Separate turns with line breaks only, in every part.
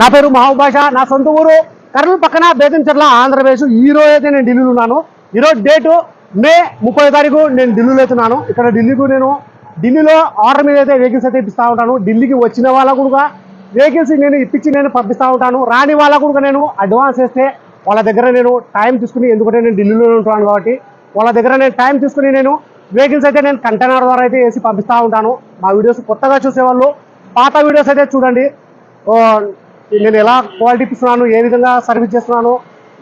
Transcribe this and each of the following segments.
నా పేరు మహాభాష నా సొంత ఊరు కర్నూలు పక్కన బేతంచెర్ల ఆంధ్రప్రదేశ్. ఈ రోజు అయితే నేను ఢిల్లీలో ఉన్నాను. ఈరోజు డేటు మే ముప్పై తారీఖు నేను ఢిల్లీలో అవుతున్నాను ఇక్కడ ఢిల్లీకు నేను ఢిల్లీలో ఆర్డర్ మీద అయితే వెహికల్స్ అయితే ఇప్పిస్తూ ఉంటాను. ఢిల్లీకి వచ్చిన వాళ్ళకు కూడా వెహికల్స్ నేను ఇప్పించి నేను పంపిస్తూ ఉంటాను. రాని వాళ్ళకు కూడా నేను అడ్వాన్స్ వేస్తే వాళ్ళ దగ్గర నేను టైం తీసుకుని ఎందుకంటే నేను ఢిల్లీలో ఉంటున్నాను కాబట్టి వాళ్ళ దగ్గర నేను టైం తీసుకుని నేను వెహికల్స్ అయితే నేను కంటైనర్ ద్వారా అయితే వేసి పంపిస్తూ ఉంటాను. మా వీడియోస్ కొత్తగా చూసేవాళ్ళు పాత వీడియోస్ అయితే చూడండి. నేను ఎలా క్వాలిటీ ఇస్తున్నాను ఏ విధంగా సర్వీస్ చేస్తున్నాను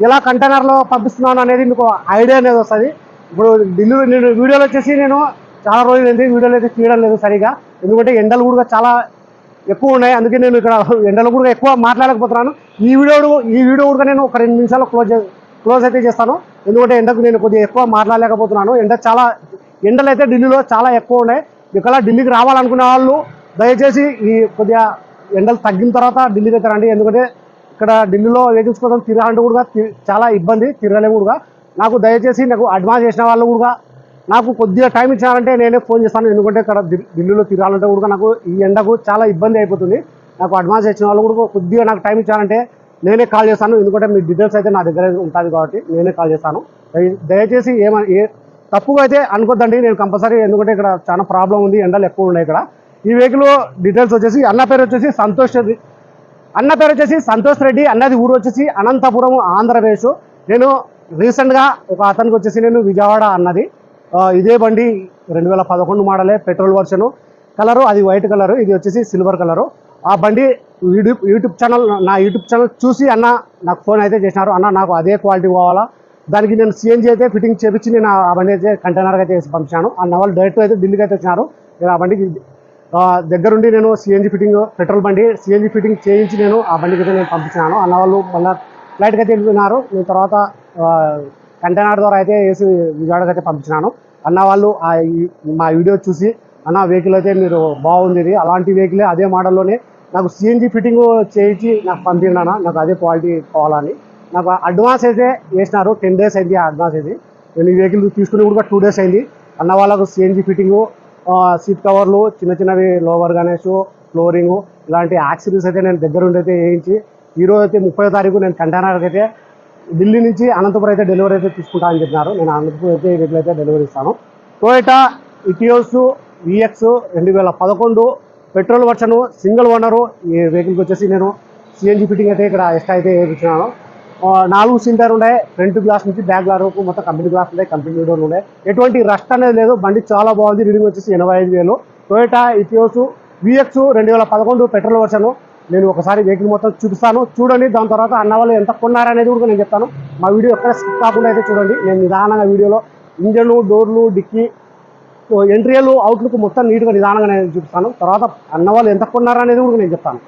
ఎలా కంటైనర్లో పంపిస్తున్నాను అనేది మీకు ఐడియా అనేది వస్తుంది. ఇప్పుడు ఢిల్లీ నేను వీడియోలో వచ్చేసి నేను చాలా రోజులు ఏంటి వీడియోలు అయితే తీయడం లేదు సరిగా. ఎందుకంటే ఎండలు కూడా చాలా ఎక్కువ ఉన్నాయి అందుకే నేను ఇక్కడ ఎండలు కూడా ఎక్కువ మాట్లాడకపోతున్నాను. ఈ వీడియో ఈ వీడియో కూడా నేను ఒక రెండు నిమిషాలు క్లోజ్ క్లోజ్ అయితే చేస్తాను. ఎందుకంటే ఎండకు నేను కొద్దిగా ఎక్కువ మాట్లాడలేకపోతున్నాను. ఎండ చాలా ఎండలు అయితే ఢిల్లీలో చాలా ఎక్కువ ఉన్నాయి. ఇక్కడ ఢిల్లీకి రావాలనుకునే వాళ్ళు దయచేసి ఈ కొద్దిగా ఎండలు తగ్గిన తర్వాత ఢిల్లీ దగ్గర రండి. ఎందుకంటే ఇక్కడ ఢిల్లీలో వెహికల్స్ కోసం తిరగాలంటే కూడా తి- చాలా ఇబ్బంది తిరగలేము కూడా. నాకు దయచేసి నాకు అడ్వాన్స్ చేసిన వాళ్ళు కూడా నాకు కొద్దిగా టైం ఇచ్చారంటే నేనే ఫోన్ చేస్తాను. ఎందుకంటే ఇక్కడ ఢిల్లీలో తిరగాలంటే కూడా నాకు ఈ ఎండకు చాలా ఇబ్బంది అయిపోతుంది. నాకు అడ్వాన్స్ ఇచ్చిన వాళ్ళు కూడా కొద్దిగా నాకు టైం ఇచ్చారంటే నేనే కాల్ చేస్తాను. ఎందుకంటే మీ డీటెయిల్స్ అయితే నా దగ్గర ఉంటుంది కాబట్టి నేనే కాల్ చేస్తాను. దయచేసి ఏమ ఏ తప్పుగా అయితే అనుకోద్దండి. నేను కంపల్సరీ ఎందుకంటే ఇక్కడ చాలా ప్రాబ్లం ఉంది. ఎండలు ఎక్కువ ఉన్నాయి ఇక్కడ. ఈ వెహికల్ డీటెయిల్స్ వచ్చేసి అన్న పేరు వచ్చేసి సంతోష్ రెడ్డి. అన్న పేరు వచ్చేసి సంతోష్ రెడ్డి అన్నది ఊరు వచ్చేసి అనంతపురం ఆంధ్రప్రదేశ్. నేను రీసెంట్గా ఒక అతనికి వచ్చేసి నేను విజయవాడ అన్నది. ఇదే బండి రెండు వేల పదకొండు మోడలే పెట్రోల్ వర్షను. కలరు అది వైట్ కలరు ఇది వచ్చేసి సిల్వర్ కలరు. ఆ బండి యూట్యూబ్ యూట్యూబ్ ఛానల్ నా యూట్యూబ్ ఛానల్ చూసి అన్న నాకు ఫోన్ అయితే చేసినారు. అన్న నాకు అదే క్వాలిటీ కావాలా? దానికి నేను సిఎన్జీ అయితే ఫిట్టింగ్ చేపించి నేను ఆ బండి అయితే కంటైనర్గా అయితే వేసి పంపించాను. అన్న వాళ్ళు డైరెక్ట్ అయితే ఢిల్లీకి అయితే వచ్చినారు. నేను ఆ బండికి దగ్గరుండి నేను సిఎన్జి ఫిట్టింగ్ పెట్రోల్ బండి సిఎన్జి ఫిట్టింగ్ చేయించి నేను ఆ బండికి అయితే నేను పంపించినాను. అన్న వాళ్ళు మళ్ళీ ఫ్లైట్కి అయితే వెళ్ళిపోయినారు. నేను తర్వాత కంటైనర్ ద్వారా అయితే వేసి విజయవాడకి అయితే పంపించినాను. అన్న వాళ్ళు ఆ మా వీడియో చూసి అన్న వెహికల్ అయితే మీరు బాగుంది ఇది. అలాంటి వెహికలే అదే మోడల్లోనే నాకు సిఎన్జి ఫిట్టింగ్ చేయించి నాకు పంపినాను నాకు అదే క్వాలిటీ కావాలని. నాకు అడ్వాన్స్ అయితే వేసినారు. టెన్ డేస్ అయింది ఆ అడ్వాన్స్ అయితే నేను ఈ వెహికల్ తీసుకుని కూడా టూ డేస్ అయింది. అన్న వాళ్ళకు సిఎన్జి ఫిట్టింగు సీట్ కవర్లు చిన్న చిన్నవి లోవర్ గణేష్ ఫ్లోరింగ్ ఇలాంటి యాక్సిరీస్ అయితే నేను దగ్గర ఉండి అయితే వేయించి ఈరోజు అయితే ముప్పై తారీఖు నేను కంటైనర్కి అయితే ఢిల్లీ నుంచి అనంతపురం అయితే డెలివరీ అయితే తీసుకుంటా అని చెప్పినారు. నేను అనంతపురం అయితే వీటిలో అయితే డెలివరీ ఇస్తాను. టోయటా ఇటియోస్ విఎక్స్ రెండు వేల పదకొండు పెట్రోల్ వర్షను సింగిల్ ఓనరు ఈ వెహికల్కి వచ్చేసి నేను సిఎన్జి ఫిట్టింగ్ అయితే ఇక్కడ ఎక్స్ట్రా అయితే వేయించినాను. నాలుగు సింటర్ ఉన్నాయి ఫ్రంట్ గ్లాస్ నుంచి బ్యాక్ గ్లాస్ వరకు మొత్తం కంపెనీ గ్లాస్ ఉన్నాయి కంపెనీ డోర్ ఉన్నాయి ఎటువంటి రస్ట్ అనేది లేదు బండి చాలా బాగుంది రీడింగ్ వచ్చేసి ఎనభై ఐదు వేలు. టొయోటా ఇథియోస్ విఎక్స్ రెండు వేల పదకొండు పెట్రోల్ వర్షను నేను ఒకసారి వెహికల్ మొత్తం చూపిస్తాను. చూడండి దాని తర్వాత అన్న వాళ్ళు ఎంత కొన్నారనేది కూడా నేను చెప్తాను. మా వీడియో ఎక్కడ స్కిప్ కాకుండా అయితే చూడండి. నేను నిదానంగా వీడియోలో ఇంజన్లు డోర్లు డిక్కీ ఎంట్రీలు అవుట్లుక్ మొత్తం నీట్గా నిదానంగా నేను చూపిస్తాను. తర్వాత అన్న వాళ్ళు ఎంత కొన్నారనేది కూడా నేను చెప్తాను.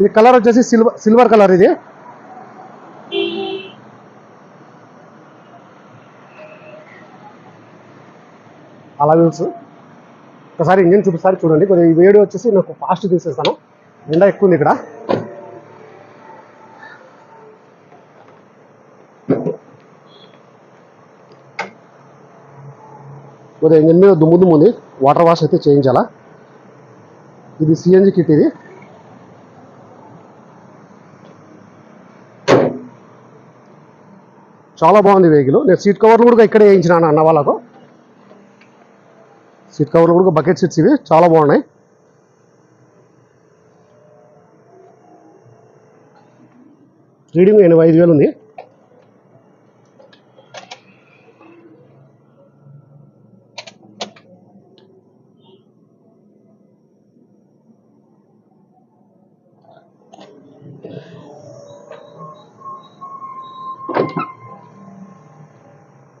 ఇది కలర్ వచ్చేసి సిల్వర్ సిల్వర్ కలర్ ఇది. అలా వీల్స్. ఒకసారి ఇంజిన్ చూపిస్తారు చూడండి. కొద్దిగా ఈ వేడి వచ్చేసి నాకు ఫాస్ట్ తీసేస్తాను. ఎండ ఎక్కువ ఉంది ఇక్కడ. కొద్దిగా ఇంజిన్ మీద దుమ్ము దుమ్ము ఉంది. వాటర్ వాష్ అయితే చేయించాలా. ఇది సిఎన్జి కిట్ ఇది. చాలా బాగుంది వెహికల్ నేను సీట్ కవర్లు కూడా ఇక్కడే వేయించినాను అన్న వాళ్ళకు సీట్ కవర్లు కూడా బకెట్ సీట్స్ ఇవి. చాలా బాగున్నాయి. రీడింగ్ ఎనభై ఐదు వేలు ఉంది.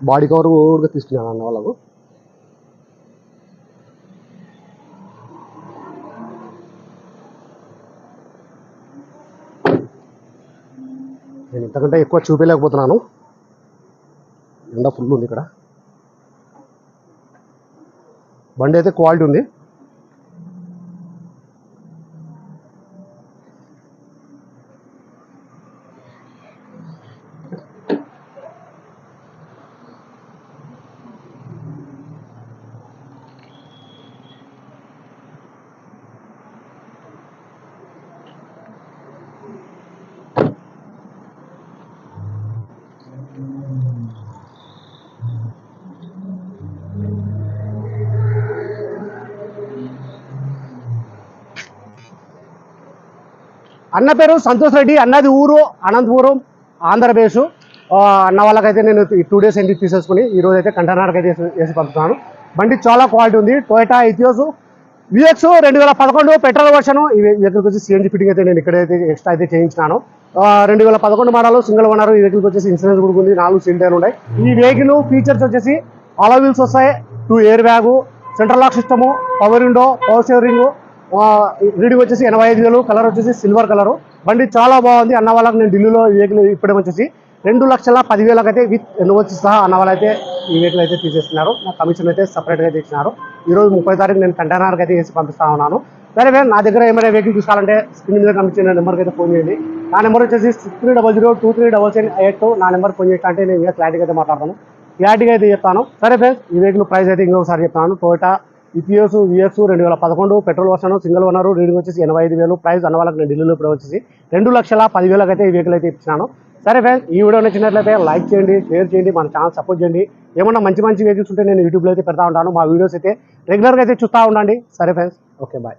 బాడీ కవర్ కూడా తీసుకున్నాను అన్న వాళ్ళకు. నేను ఇంతకంటే ఎక్కువ చూపించలేకపోతున్నాను. ఎండ ఫుల్ ఉంది ఇక్కడ. బండి అయితే క్వాలిటీ ఉంది. అన్న పేరు సంతోష్ రెడ్డి. అన్నది ఊరు అనంతపురం ఆంధ్రప్రదేశ్. అన్న వాళ్ళకైతే నేను ఈ టూ డేస్ ఎందుకు తీసేసుకుని ఈరోజు అయితే కంటనాడకి అయితే వేసి- పంపుతున్నాను. బండి చాలా క్వాలిటీ ఉంది. టొయటా ఇథియోస్ విఎక్స్ రెండు వేల పదకొండు పెట్రోల్ వర్షన్ ఈ వెహికల్కి వచ్చి సిఎన్జి ఫిట్టింగ్ అయితే నేను ఇక్కడైతే ఎక్స్ట్రా అయితే చేయించినాను. రెండు వేల పదకొండు మోడల్ సింగిల్ ఓనర్ ఈ వెహికల్కి వచ్చేసి ఇన్సూరెన్స్ కూడా ఉంది. నాలుగు సిలిండర్లు ఉన్నాయి. ఈ వెహికల్ ఫీచర్స్ వచ్చేసి అలా వీల్స్ వస్తాయి. Two air bag central lock system power window power steering reading వచ్చేసి ఎనభై ఐదు వేలు కలర్ వచ్చేసి సిల్వర్ కలర్. బండి చాలా బాగుంది. అన్న వాళ్ళకి నేను ఢిల్లీలో ఈ వెహికల్ ఇప్పటి వచ్చేసి రెండు లక్షల పదివేలకు అయితే విత్ ఎన్ఓసి సహా అన్న అయితే ఈ వెహికల్ అయితే తీసేస్తున్నారు. నా కమిషన్ అయితే సపరేట్గా తీసినారు ఇచ్చినారు ముప్పై తారీఖు నేను కంటైనర్కి అయితే వేసి పంపిస్తా ఉన్నాను. సరే వేరే నా దగ్గర ఏమైనా వెహికల్ చూసుకోవాలంటే స్క్రీన్ మీద కనిపించిన నెంబర్కి అయితే ఫోన్ చేయండి. నా నెంబర్ వచ్చేసి six three double zero two three double seven eight నా నెంబర్ ఫోన్ చేసి అంటే నేను ఇంకా క్లారిటీగా అయితే మాట్లాడతాను. క్లారిటీగా అయితే చెప్తాను. సరే ఫ్రెండ్స్ ఈ వెహికల్ ప్రైస్ అయితే ఇంకొకసారి చెప్తాను. టోటా ఇపిఎస్ విఎస్ రెండు వేల పదకొండు petrol version single owner reading వచ్చేసి ఎనభై ఐదు వేలు ప్రైస్ అన్న వాళ్ళకి నేను ఢిల్లీలో ఇప్పుడు వచ్చేసి రెండు లక్షల పదివేలకు అయితే ఈ వెహికల్ అయితే ఇచ్చినాను సరే ఫ్రెండ్స్ ఈ వీడియో నచ్చినట్లయితే లైక్ చేయండి షేర్ చేయండి మన ఛానల్ సపోర్ట్ చేయండి. ఏమన్నా మంచి మంచి వెహికల్స్ ఉంటే నేను యూట్యూబ్లో అయితే పెడతా ఉంటాను. మా వీడియోస్ అయితే రెగ్యులర్గా అయితే చూస్తూ ఉండండి. సరే ఫ్రెండ్స్ ఓకే బాయ్